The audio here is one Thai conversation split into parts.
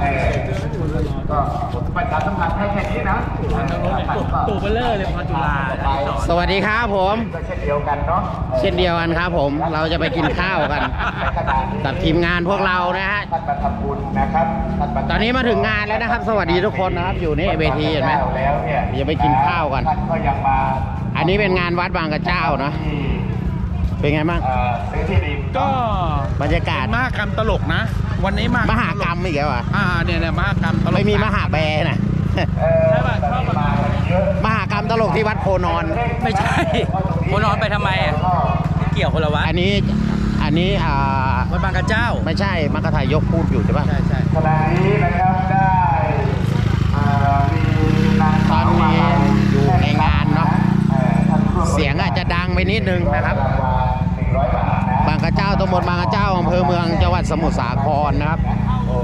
เออก็ประชาสัมพันธ์ให้แค่นี้นะทางโน้นเนี่ยตัวตัวเบลเลอร์เลยพอจุฬาที่สอนสวัสดีครับผม ก็เช่นเดียวกันเนาะเช่นเดียวกันครับผม เราจะไปกินข้าวกัน กับทีมงานพวกเรานะฮะ ท่านมาทำบุญนะครับท่านมาตอนนี้มาถึงงานแล้วนะครับ สวัสดีทุกคนนะครับ อยู่นี่เวทีเห็นไหมแล้วเนี่ยเดี๋ยวไปกินข้าวกัน ท่านก็ยังมาอันนี้เป็นงานวัดบางกระเจ้าเนาะ ที่เป็นไงบ้าง เอ่อซื้อที่ดินก็บรรยากาศมหากรรมตลกนะ วันนี้มหมหากรรมอีกแล้วอะอ่าเนี่ยเนี่ยมหากรรมตลกไม่มีมหาแบร์นะเออตอนนี้มากันเยอะมหากรรมตลกที่วัดโพนอน ไม่ใช่คนนอนไปทำไมอะเกี่ยวคนละวัดอันนี้อันนี้อ่าวัดบางกระเจ้า ไม่ใช่มัคคทายกพูดอยู่ใช่ปะใช่ใช่ขณะนี้นะครับได้เอ่อมีนางตอนนี้อยู่ในงานเนาะเอ่อท่านผู้เสียงอาจจะดังไปนิดนึงนะครับางกระเจ้าตำบลบางกระเจ้าอำเภอเมืองจังหวัดสมุทรสาครนะครับโอ้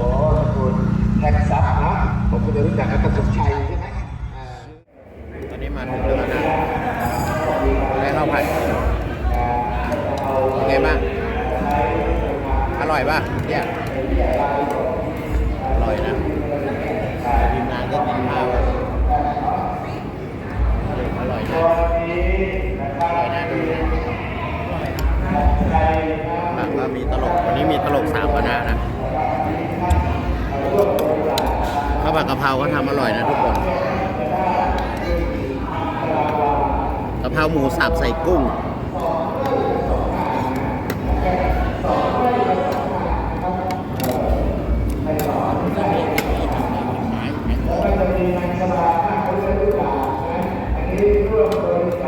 คุณแท็กซัสนะผมก็จะรู้จักกับตะสุชัยใช่ไหมเอ่อตอนนี้มาถึงแล้วนะได้ข้าวผัดเป็นไงบ้างอร่อยป่ะเนี่ย ลังก็มีตลก วันนี้มีตลกสามคณะนะข้าวผัดกะเพราก็ทำอร่อยนะทุกคนกะเพราหมูสับใส่กุ้ง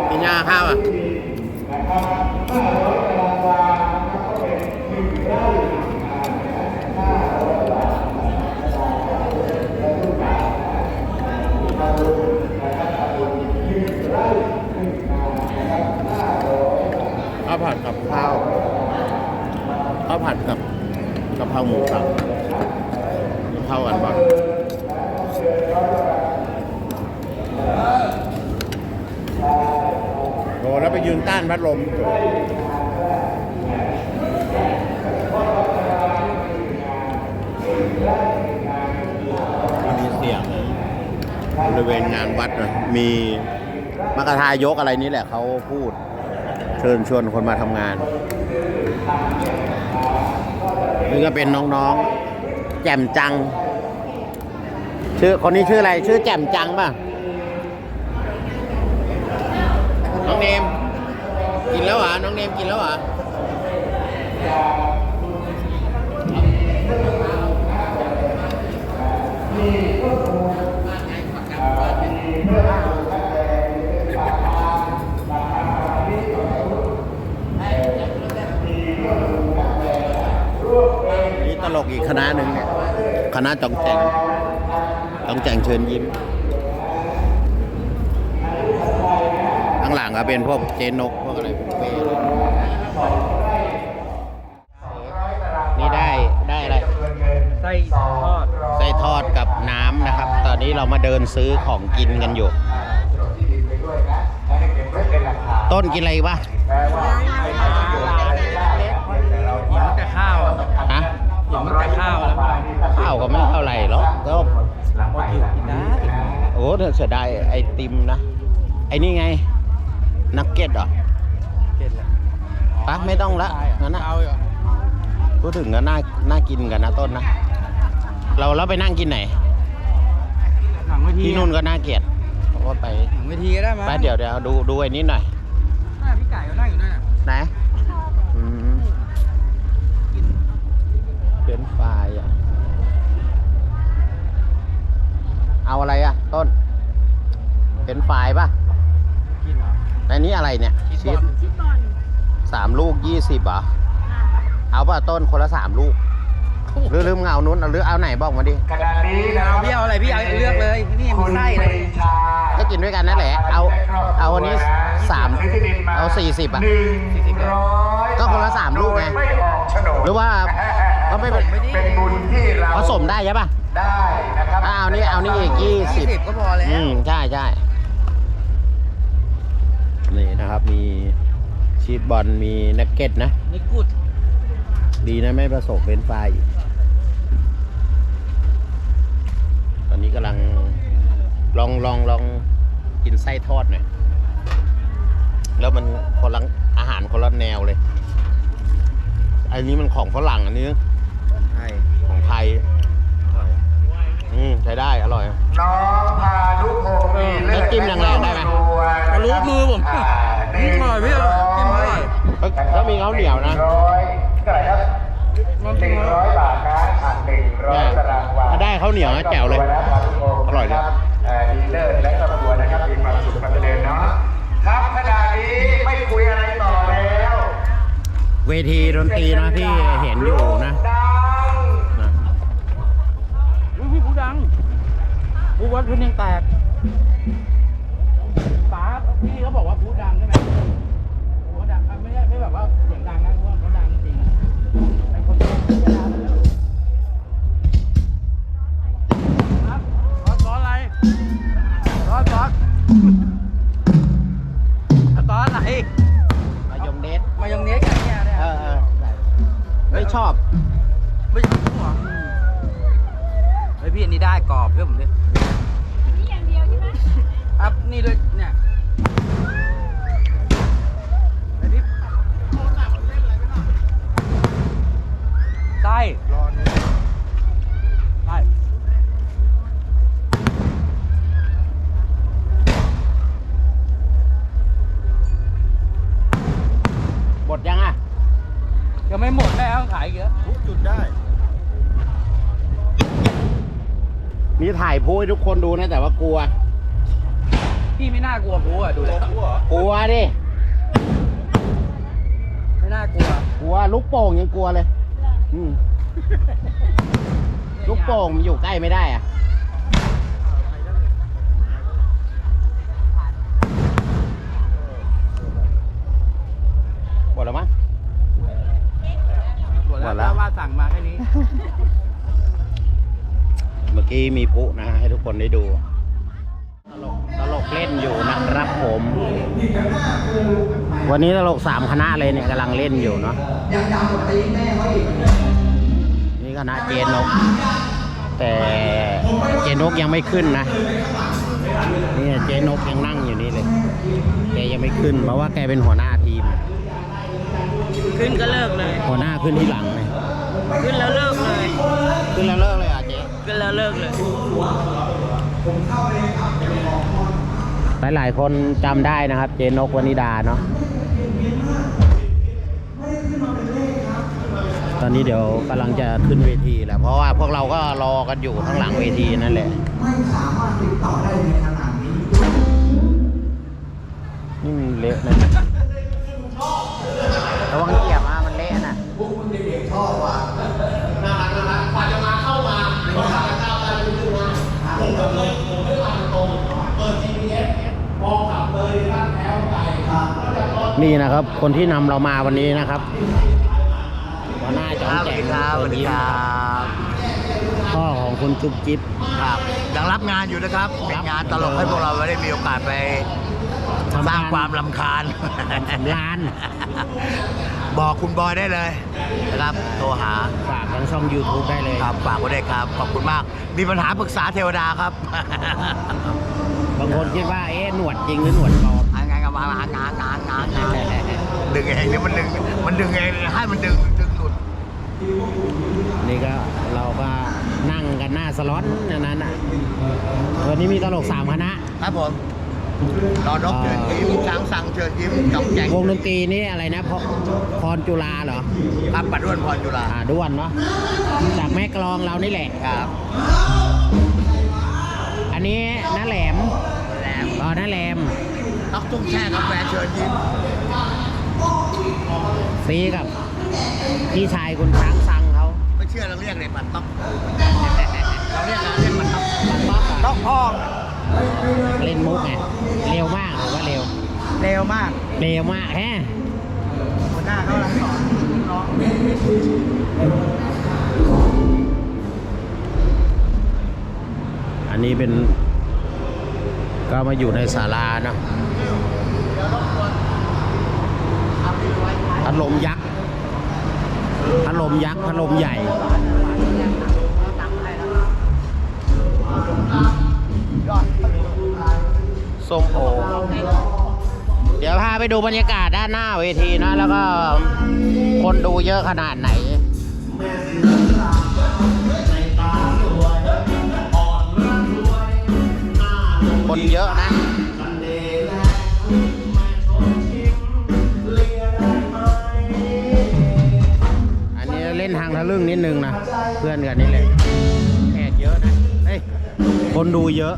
กินยาข้าวอะ ข้าวผัดกับข้าว ข้าวผัดกับกะเพราหมูสับเข้ากันปะโอ้แล้วไปยืนต้านพัดลมมีเสียงบริเวณงานวัดนะมีมกทายกอะไรนี่แหละเขาพูด เชิญชวนคนมาทำงาน นี่ก็เป็นน้องๆ แจ่มจัง ชื่อคนนี้ชื่ออะไร ชื่อแจ่มจังป่ะ น้องเนม กินแล้วเหรอ น้องเนมกินแล้วเหรอนี่ตลกอีกคณะหนึ่งเนี่ยคณะจองแจงจองแจงเชิญยิ้มข้างหลังก็เป็นพวกเจนก มาเดินซื้อของกินกันอยู่ ต้นกินอะไรอีกวะหิวแต่ข้าวอะฮะหิวแต่ข้าวแล้วข้าวก็ไม่เท่าไหร่หรอกก็พอหิวกินได้โอ้เสียดายไอติมนะไอ้นี่ไง นักเก็ตเหรอเก็ดแล้วปะไม่ต้องละงั้นนะเอาอีกเหรอพูดถึงก็น่าน่ากินกันนะต้นนะ เราแล้วไปนั่งกินไหน หลังเวทีที่นู่นก็น่าเกลียดเพราะว่าไปหลังเวทีก็ได้มั้ยไปเดี๋ยวเดี๋ยวดูดูไอ้นี้หน่อยน่าพี่ไก่ก็นั่งอยู่นั่นน่ะไหนอืมเป็นไฟรายอะเอาอะไรอะ ต้น เป็นไฟรายป่ะกินเหรอแต่นี้อะไรเนี่ยชีสชิดบอลสามลูกยี่สิบเหรอเอาป่ะต้นคนละสามลูก หรือลืมเงเอานู้นเอาหรือเอาไหนบอกมาดิขณะนี้นะพี่เอาอะไรพี่เอาเลือกเลยนี่มีไส้เลยก็กินด้วยกันนั่นแหละ เอาเอาอันนี้สามเอาสี่สิบอะหนึ่งร้อยก็คนละสามลูกไงโดยไม่ออกโฉนดหรือว่าก็ไม่เป็นเป็นบุญที่เราผสมได้ใช่ป่ะได้นะครับอ่าเอานี่เอานี่อีกยี่สิบก็พอแล้วอืมใช่ใช่นี่นะครับมีชีสบอลมีนักเก็ตนะนี่กุดดีนะไม่ผสมเป็นไฟ ลองลองลองกินไส้ทอดหน่อย แล้วมันคนละอาหารคนละแนวเลย อันนี้มันของฝรั่งอันนี้ใช่ของไทยอืมใช้ได้อร่อย น้องพานุพงศ์มีเลิศแล้วจิ้มแรงๆได้ไหมเอารู้มือผมอ่าอืมอร่อยพี่อร่อยจิ้มอร่อยเอ้ยแล้วมีข้าวเหนียวนะร้อยเท่าไหร่ครับ หนึ่งร้อยบาทนะอะหนึ่งร้อยตารางวาถ้าได้ข้าวเหนียวนะแจ๋วเลย อร่อยเลยเอ่อดีเลิศและครอบครัวนะครับมีความสุขความเจริญเนาะครับขณะนี้ไม่คุยอะไรต่อแล้ว เวทีดนตรีนะที่เห็นอยู่นะดังนะอุ๊ยพี่ผู้ดังผู้วัดพื้นยังแตกป๋าพี่เขาบอกว่าผู้ดังใช่ไหมผู้ดังอะไม่ใช่ไม่แบบว่าเสียง อสอะไรมายองเนสมายองเนสกับเนี่ยเนี่ยเออเออเฮ้ยชอบไม่ใช่ผักบุ้งเหรอเฮ้ยพี่อันนี้ได้กรอบเพื่อนผมดินี่อย่างเดียวใช่ไหมครับนี่ด้วยเนี่ย พูให้ทุกคนดูนะแต่ว่ากลัว พี่ไม่น่ากลัวกูอะดูเลยกลัวดิ ไม่น่ากลัวกลัวลูกโป่งยังกลัวเลย อืมลูกโป่งมันอยู่ใกล้ไม่ได้อะ เมื่อกี้มีพลุนะให้ทุกคนได้ดู ตลกตลกเล่นอยู่นะครับผม วันนี้ตลกสามคณะเลยเนี่ยกำลังเล่นอยู่เนาะนี่คณะเจนก แต่เจนกยังไม่ขึ้นนะนี่เจนกยังนั่งอยู่นี่เลยแกยังไม่ขึ้นเพราะว่าแกเป็นหัวหน้าทีม ขึ้นก็เลิกเลย หัวหน้าขึ้นที่หลังเลยขึ้นแล้วเลิกเลย ขึ้นแล้วเลิกเลย อะเจ๊ขึ้นแล้วเลิกเลย หลายหลายๆคนจำได้นะครับ เจนกวนิดาเนาะตอนนี้เดี๋ยวกำลังจะขึ้นเวทีแหละเพราะว่าพวกเราก็รอกันอยู่ข้างหลังเวทีนั่นแหละ ไม่สามารถติดต่อได้ในขณะนี้ นี่มันเละนะระ นี่นะครับ คนที่นำเรามาวันนี้นะครับหัวหน้าจอมแจงเชิญยิ้มพ่อของคุณจุ๊บจิ๊บครับยังรับงานอยู่นะครับเป็นงานตลกให้พวกเราไม่ได้มีโอกาสไปทำงานสร้างความลำคาญร้าน บอกคุณบอยได้เลยนะครับ โทรหา ฝากทางช่อง YouTube ได้เลยครับฝากไว้ด้วยครับ ขอบคุณมาก มีปัญหาปรึกษาเทวดาครับ บางคนคิดว่า เอ๊ะ หนวดจริงหรือหนวดปลอม วางานงานงานดึงเองหรือมันดึงมันดึงเองให้มันดึงดึงหลุดนี่ก็เราก็นั่งกันหน้าสล็อตนั้นอะวันนี้มีตลกสามคณะครับผมรอนกเชิญยิ้มสังสั่งเชิญยิ้มจองแจงวงดนตรีนี่อะไรนะพพรจุฬาเหรอครับปัดด้วนพรจุฬาด้วนเนาะจากแม่กลองเรานี่แหละครับ อันนี้น้าแหลมอ๋อน้าแหลม ตักตุ้งแช่กาแฟเชิญยิ้มซีกับพี่ชายคุณช้างซังเขาไม่เชื่อเราเรียกเลยปัดต๊อกเราเรียกเราเรียกปัดต๊อกต้องพ่องเล่นมุกไงเร็วมากหรือว่าเร็ว เร็วมากเร็วมากแฮะหัวหน้าเขากำลังสอนน้องอันนี้เป็นก็มาอยู่ในศาลาเนอะ ลมยักษ์พัดลมยักษ์พัดลมใหญ่ส้มโอเดี๋ยวพาไปดูบรรยากาศด้านหน้าเวทีนะ แล้วก็คนดูเยอะขนาดไหนคนเยอะนะ ลึ่งนิดนึงนะ เพื่อนกันนี่แหละแขกเยอะนะเฮ้ยคนดูเยอะ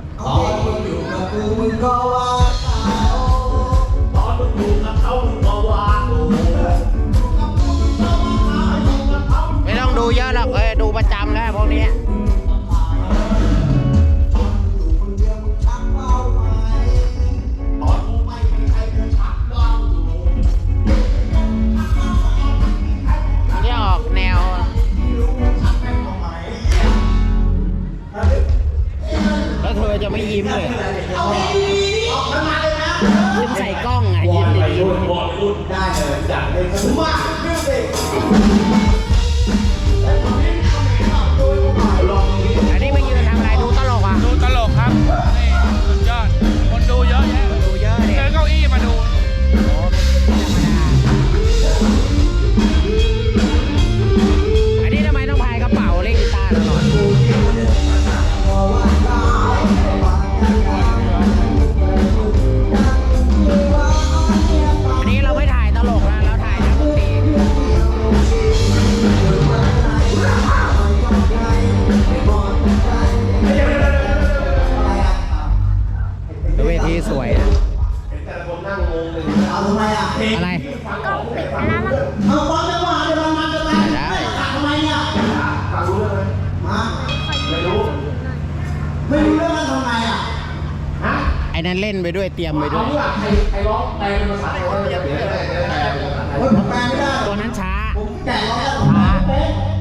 มาไม่รู้ ไม่รู้เรื่องมันทำไมอะไอ้นั้นเล่นไปด้วยเตรียมไปด้วยเฮ้ยผมแปลไม่ได้ตัวนั้นช้า ผมแกะร้องได้ผมแปล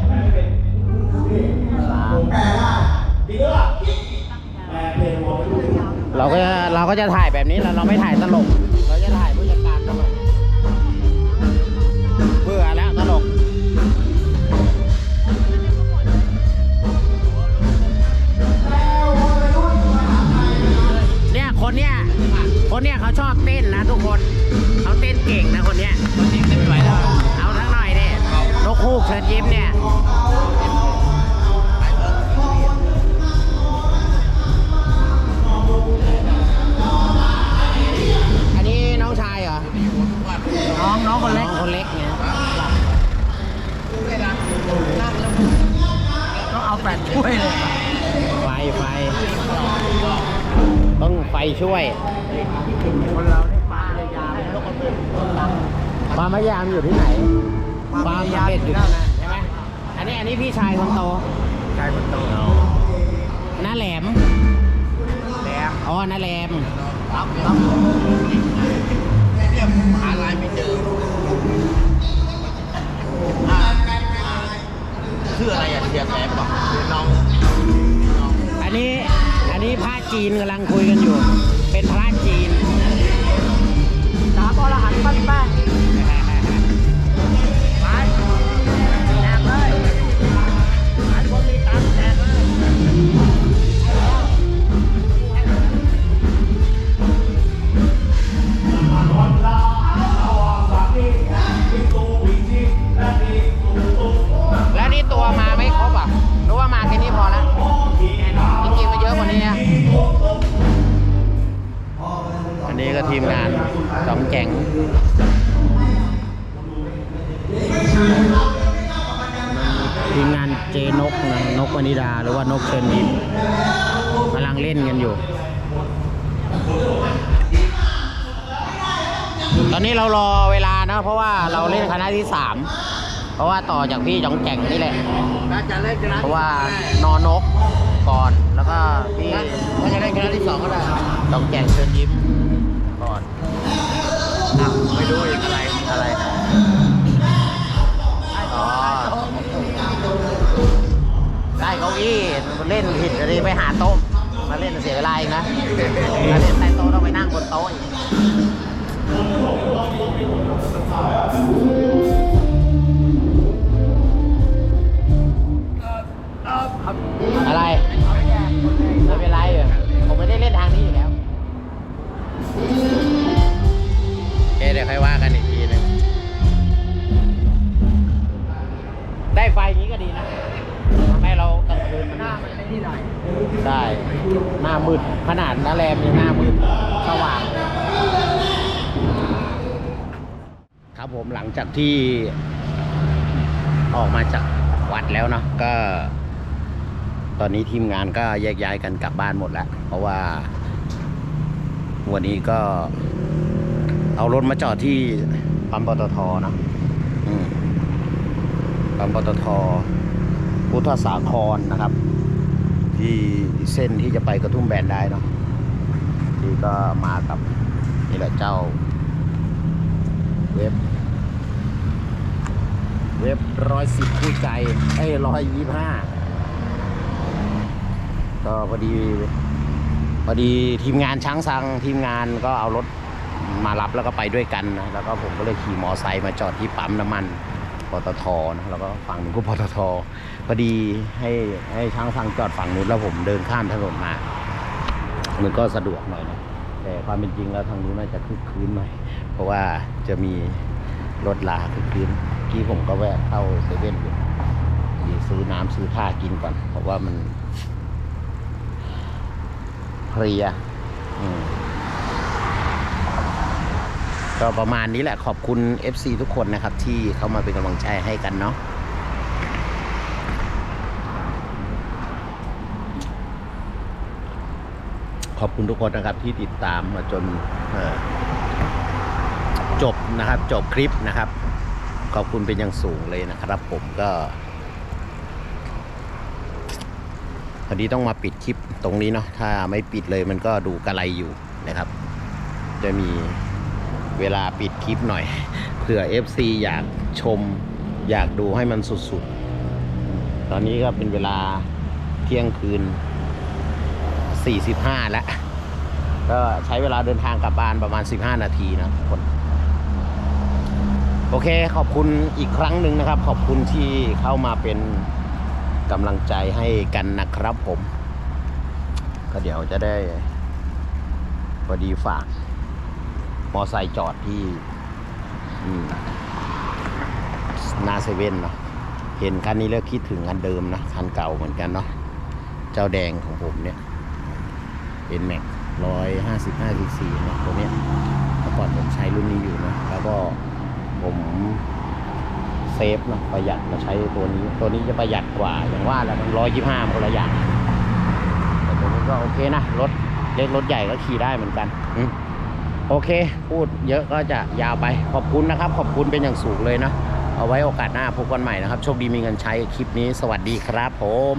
ไม่เป็นผมแปลได้ดีด้วยแปลเพลงมองไม่รู้ เราก็จะเราก็จะถ่ายแบบนี้เราเราไม่ถ่ายตลก คนเนี้ยคนเนี้ยเขาชอบเต้นนะทุกคนเขาเต้นเก่งนะคนเนี้ยคนนี้เต้นไม่ไหวแล้วเอาทั้งหน่อยดินกฮูกเชิญยิ้มเนี่ยอันนี้น้องชายเหรอน้องน้องคนเล็กคนเล็กเนี่ยต้องเอาแฟลชช่วยเลยไฟไฟ ต้องไฟช่วยคนเราได้ความพยายามแล้วก็เป็นคนรักความพยายามอยู่ที่ไหน ความสำเร็จอยู่ที่นั่นใช่ไหมอันนี้อันนี้พี่ชายคนโตชายคนโตน้าแหลมแหลมอ๋อน้าแหลมครับครับเนี่ยหาลายไม่เจออ่าอ่าชื่ออะไรอะเสียแสบบอกน้องอันนี้ อันนี้พระจีนกำลังคุยกันอยู่ เป็นพระจีน งเล่นกันอยู่ ตอนนี้เรารอเวลานะเพราะว่าเราเล่นคณะที่สามเพราะว่าต่อจากพี่จองแก่งนี่แหละน่าจะเล่นกันนะเพราะว่านอนกก่อนแล้วก็พี่ถ้าจะเล่นกันที่สองก็ได้จองแก่งเชิญยิ้มก่อนอะไม่รู้อีกอะไรอะไรอ๋อได้เก้าอี้เล่นผิดอะไรไปหาโต๊ะ มาเล่นเสียเวลาอีกนะ มาเล่นใต้โต๊ะต้องไปนั่งบนโต๊ะอีกอะไรไม่เป็นไรเหรอผมไม่ได้เล่นทางนี้อยู่แล้วโอเคเดี๋ยวค่อยว่ากันอีกทีหนึงได้ไฟอย่างนี้ก็ดีนะทำให้เรากลางคืนมันหน้ามันไม่ที่ไห ได้หน้ามืดขนาดน้าแรมยังหน้ามืดสว่าง ครับผมหลังจากที่ออกมาจากวัดแล้วเนาะก็ ตอนนี้ทีมงานก็แยกย้ายกันกลับบ้านหมดแล้วเพราะว่า วันนี้ก็ เอารถมาจอดที่ปั๊มปตทเนาะปั๊มปตทพุทธสาครนะครับ ที่เส้นที่จะไปกระทุ่มแบนได้เนาะที่ก็มากับนี่แหละเจ้าเว็บ เว็บร้อยสิบคู่ใจเอ้ร้อยยี่ห้าก็พอดีพอดีทีมงานช้างสังทีมงานก็เอารถมารับแล้วก็ไปด้วยกันนะแล้วก็ผมก็เลยขี่มอไซค์มาจอดที่ปั๊มน้ำมัน ปตทนะแล้วก็ฝั่งนู้นก็ปตทพอดีให้ให้ช้างสังจอดฝั่งนู้นแล้วผมเดินข้ามถนนมา มันก็สะดวกหน่อยนะแต่ความเป็นจริงแล้วทางนู้นน่าจะคึกคืนหน่อย เพราะว่าจะมีรถลาคึกคืนกี้ผมก็แวะเข้าเซเว่นอยู่ซื้อน้ำซื้อผ้ากินก่อน เพราะว่ามันเพลียอืม ก็ประมาณนี้แหละขอบคุณ FC ทุกคนนะครับ ที่เข้ามาเป็นกำลังใจให้กันเนาะขอบคุณทุกคนนะครับที่ติดตามมาจนจบนะครับ จบคลิปนะครับ ขอบคุณเป็นอย่างสูงเลยนะครับ ผมก็พอดีต้องมาปิดคลิปตรงนี้เนาะถ้าไม่ปิดเลยมันก็ดูกระไรอยู่นะครับ จะมี เวลาปิดคลิปหน่อย เผื่อ FC อยากชม อยากดูให้มันสุดๆ ตอนนี้ก็เป็นเวลาเที่ยงคืน 45 แล้ว ก็ใช้เวลาเดินทางกลับบ้านประมาณ 15 นาทีนะทุกคน โอเคขอบคุณอีกครั้งหนึ่งนะครับ ขอบคุณที่เข้ามาเป็นกำลังใจให้กันนะครับผม ก็เดี๋ยวจะได้พอดีฝาก มอไซค์จอดที่หน้าเซเว่นเนาะเห็นคันนี้แล้วคิดถึงคันเดิมนะคันเก่าเหมือนกันเนาะเจ้าแดงของผมเนี่ยเป็นแม็กร้อยห้าสิบห้าซีซีนะตัวเนี้ยเมื่อก่อนผมใช้รุ่นนี้อยู่นะแล้วก็ผมเซฟนะประหยัดมาใช้ตัวนี้ ตัวนี้จะประหยัดกว่าอย่างว่าแล้วมันร้อยยี่ห้าคนละอย่างแต่ตัวนี้ก็โอเคนะรถเล็กรถใหญ่ก็ขี่ได้เหมือนกันอื โอเค พูดเยอะก็จะยาวไปขอบคุณนะครับ ขอบคุณเป็นอย่างสูงเลยนะ เอาไว้โอกาสหน้าพบกันใหม่นะครับ โชคดีมีเงินใช้คลิปนี้ สวัสดีครับผม